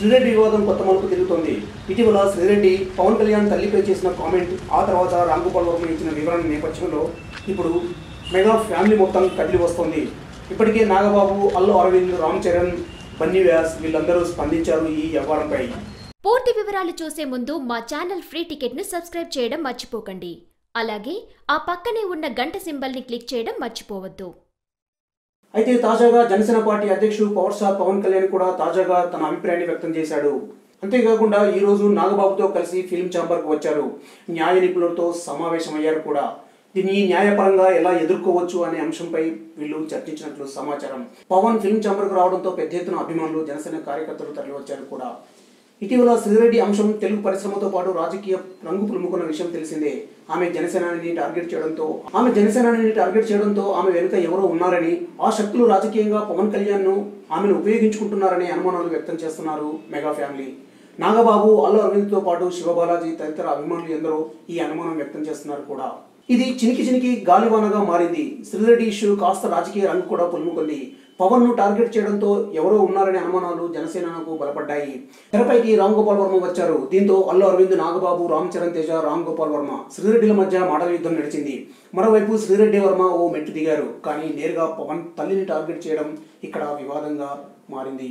శ్రీరెడ్డి వివాదం కొత్త మలుపు తిరుగుతోంది. ఇటీవల శ్రీరెడ్డి పవన్ కళ్యాణ్ తల్లిపై చేసిన కామెంట్ ఆ తర్వాత రాంగోపాల్ వర్మ ఇచ్చిన వివరణ నేపథ్యంలో ఇప్పుడు మెగా ఫ్యామిలీ మొత్తం కదిలి వస్తోంది. ఇప్పటికే నాగబాబు అల్లు అరవింద్ రామ్ చరణ్ బన్నీ వ్యాస్ వీళ్ళందరూ స్పందించారు ఈ వ్యవహారంపై పూర్తి వివరాలు చూసే ముందు మా ఛానల్ ఫ్రీ టికెట్ను సబ్స్క్రైబ్ చేయడం మర్చిపోకండి. అలాగే ఆ పక్కనే ఉన్న గంట సింబల్ని క్లిక్ చేయడం మర్చిపోవద్దు. అయితే తాజాగా జనసేన పార్టీ అధ్యక్షుడు పవర్ స్టార్ పవన్ కళ్యాణ్ కూడా తాజాగా తన అభిప్రాయాన్ని వ్యక్తం చేశాడు. అంతేకాకుండా ఈ రోజు నాగబాబుతో కలిసి ఫిల్మ్ ఛాంబర్కు వచ్చారు. న్యాయ నిపుణులతో సమావేశమయ్యారు కూడా. దీన్ని న్యాయపరంగా ఎలా ఎదుర్కోవచ్చు అనే అంశంపై వీళ్ళు చర్చించినట్లు సమాచారం. పవన్ ఫిల్మ్ ఛాంబర్కు రావడంతో పెద్ద ఎత్తున అభిమానులు జనసేన కార్యకర్తలు తరలివచ్చారు కూడా. ఇటీవల సిరిరెడ్డి అంశం తెలుగు పరిశ్రమతో పాటు రాజకీయ రంగు పులుముకున్న విషయం తెలిసిందే. ఆమె జనసేనాని టార్గెట్ చేయడంతో ఆమె జనసేనాని టార్గెట్ చేయడంతో ఆమె వెనుక ఎవరో ఉన్నారని ఆ శక్తులు రాజకీయంగా పవన్ కళ్యాణ్ను ఆమెను ఉపయోగించుకుంటున్నారని అనుమానాలు వ్యక్తం చేస్తున్నారు మెగా ఫ్యామిలీ. నాగబాబు అల్లు అరవింద్తో పాటు శివబాలాజీ తదితర అభిమానులు ఎందరో ఈ అనుమానం వ్యక్తం చేస్తున్నారు కూడా. ఇది చినికి చినికి గాలివానగా మారింది. శ్రీరెడ్డి ఇష్యూ కాస్త రాజకీయ రంగు కూడా పులుముకుంది. పవన్ను టార్గెట్ చేయడంతో ఎవరో ఉన్నారనే అనుమానాలు జనసేనకు బలపడ్డాయి. తెరపైకి రామ్ గోపాల్ వర్మ వచ్చారు. దీంతో అల్లు అరవింద్ నాగబాబు రామ్ చరణ్ తేజ రామ్ గోపాల్ వర్మ శ్రీరెడ్డిల మధ్య మాటల యుద్ధం నడిచింది. మరోవైపు శ్రీరెడ్డి వర్మ ఓ మెట్టు దిగారు. కానీ నేరుగా పవన్ తల్లిని టార్గెట్ చేయడం ఇక్కడ వివాదంగా మారింది.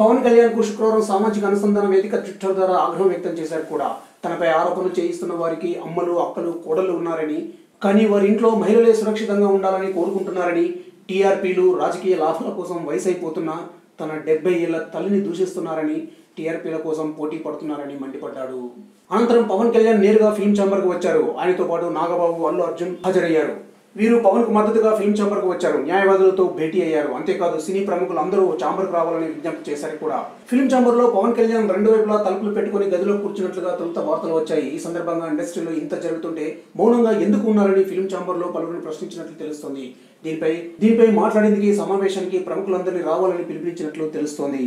పవన్ కళ్యాణ్కు శుక్రవారం సామాజిక అనుసంధాన వేదిక ట్విట్టర్ ద్వారా ఆగ్రహం వ్యక్తం చేశారు కూడా. తనపై ఆరోపణలు చేయిస్తున్న వారికి అమ్మలు అక్కలు కోడలు ఉన్నారని కానీ వారి ఇంట్లో మహిళలే సురక్షితంగా ఉండాలని కోరుకుంటున్నారని టీఆర్పీలు రాజకీయ లాభాల కోసం వయసు అయిపోతున్న తన డెబ్బై ఏళ్ళ తల్లిని దూషిస్తున్నారని టీఆర్పీల కోసం పోటీ పడుతున్నారని మండిపడ్డాడు. అనంతరం పవన్ కళ్యాణ్ నేరుగా ఫిల్మ్ ఛాంబర్కు వచ్చారు. ఆయనతో పాటు నాగబాబు అల్లు అర్జున్ హాజరయ్యారు. వీరు పవన్కు మద్దతుగా ఫిల్మ్ ఛాంబర్కు వచ్చారు. న్యాయవాదులతో భేటీ అయ్యారు. అంతేకాదు సినీ ప్రముఖులు అందరూ ఛాంబర్కు రావాలని విజ్ఞప్తి చేశారు కూడా. ఫిల్మ్ ఛాంబర్లో పవన్ కళ్యాణ్ రెండు వైపులా తలుపులు పెట్టుకుని గదిలో కూర్చున్నట్లుగా తొలుత వార్తలు వచ్చాయి. ఈ సందర్భంగా ఇండస్ట్రీలో ఇంత జరుగుతుంటే మౌనంగా ఎందుకు ఉన్నారని ఫిల్మ్ ఛాంబర్లో పలువురిని ప్రశ్నించినట్లు తెలుస్తోంది. దీనిపై దీనిపై మాట్లాడేందుకు సమావేశానికి ప్రముఖులందరినీ రావాలని పిలుపునిచ్చినట్లు తెలుస్తోంది.